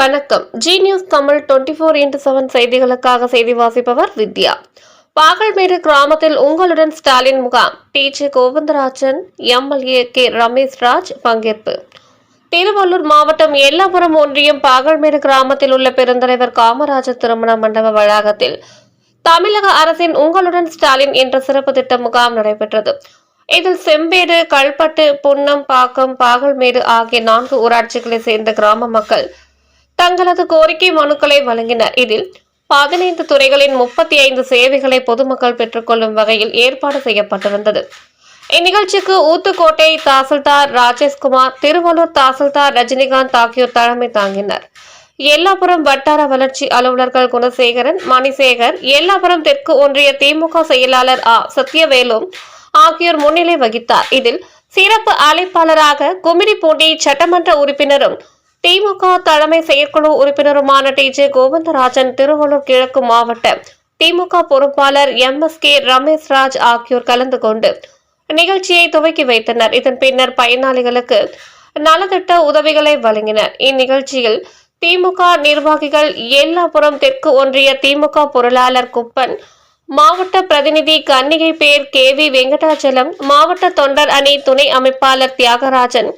வணக்கம். Zee news Tamil twenty four into seven செய்திகளுக்காக செய்தி வாசிப்பவர் வித்யா. பாகல்மேடு கிராமத்தில் உங்களுடன் ஸ்டாலின் முகாம். TJ Govindarajan MLA K Ramesh Raj பங்கேற்பு. திருவள்ளூர் மாவட்டம் எல்லாபுரம் ஒன்றியம் பாகல்மேடு கிராமத்தில் உள்ள பெருந்தலைவர் காமராஜர் திருமண மண்டப வளாகத்தில் தமிழக அரசின் உங்களுடன் ஸ்டாலின் என்ற சிறப்பு திட்ட முகாம் நடைபெற்றது. இதில் செம்பேடு கல்பட்டு புன்னம் பாக்கம் பாகல்மேடு ஆகிய நான்கு ஊராட்சிகளை சேர்ந்த கிராம மக்கள் தங்களது கோரிக்கை மனுக்களை வழங்கினர். இதில் பதினைந்து துறைகளின் முப்பத்தி ஐந்து சேவைகளை பொதுமக்கள் பெற்றுக்கொள்ளும் வகையில் ஏற்பாடு செய்யப்பட்டிருந்தது. இந்நிகழ்ச்சிக்கு ஊத்துக்கோட்டை தாசில்தார் ராஜேஷ்குமார் திருவள்ளூர் தாசில்தார் ரஜினிகாந்த் ஆகியோர் தலைமை தாங்கினர். எல்லாபுரம் வட்டார வளர்ச்சி அலுவலர்கள் குணசேகரன் மணிசேகர் எல்லாபுரம் தெற்கு ஒன்றிய திமுக செயலாளர் ஆ. சத்யவேலு ஆகியோர் முன்னிலை வகித்தார். இதில் சிறப்பு அழைப்பாளராக குமிடிப்பூண்டி சட்டமன்ற உறுப்பினரும் திமுக தலைமை செயற்குழு உறுப்பினருமான டி. ஜே. கோவிந்தராஜன் திருவள்ளூர் கிழக்கு மாவட்ட திமுக பொறுப்பாளர் M. S. K. Ramesh Raj ஆகியோர் கலந்து கொண்டு நிகழ்ச்சியை துவக்கி வைத்தனர். இதன் பின்னர் பயனாளிகளுக்கு நலத்திட்ட உதவிகளை வழங்கினர். இந்நிகழ்ச்சியில் திமுக நிர்வாகிகள் எல்லாபுரம் தெற்கு ஒன்றிய திமுக பொருளாளர் குப்பன் மாவட்ட பிரதிநிதி கன்னிகை பேர் கே. வி. வெங்கடாச்சலம் மாவட்ட தொண்டர் அணி துணை அமைப்பாளர் தியாகராஜன்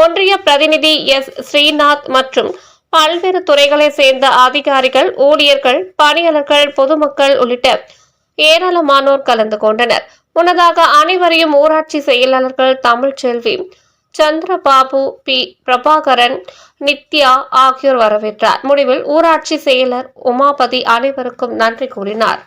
ஒன்றிய பிரதிநிதி எஸ். ஸ்ரீநாத் மற்றும் பல்வேறு துறைகளை சேர்ந்த அதிகாரிகள் ஊழியர்கள் பணியாளர்கள் பொதுமக்கள் உள்ளிட்ட ஏராளமானோர் கலந்து கொண்டனர். முன்னதாக அனைவரையும் ஊராட்சி செயலாளர்கள் தமிழ்ச்செல்வி சந்திரபாபு பி. பிரபாகரன் நித்யா ஆகியோர் வரவேற்றார். முடிவில் ஊராட்சி செயலர் உமாபதி அனைவருக்கும் நன்றி கூறினார்.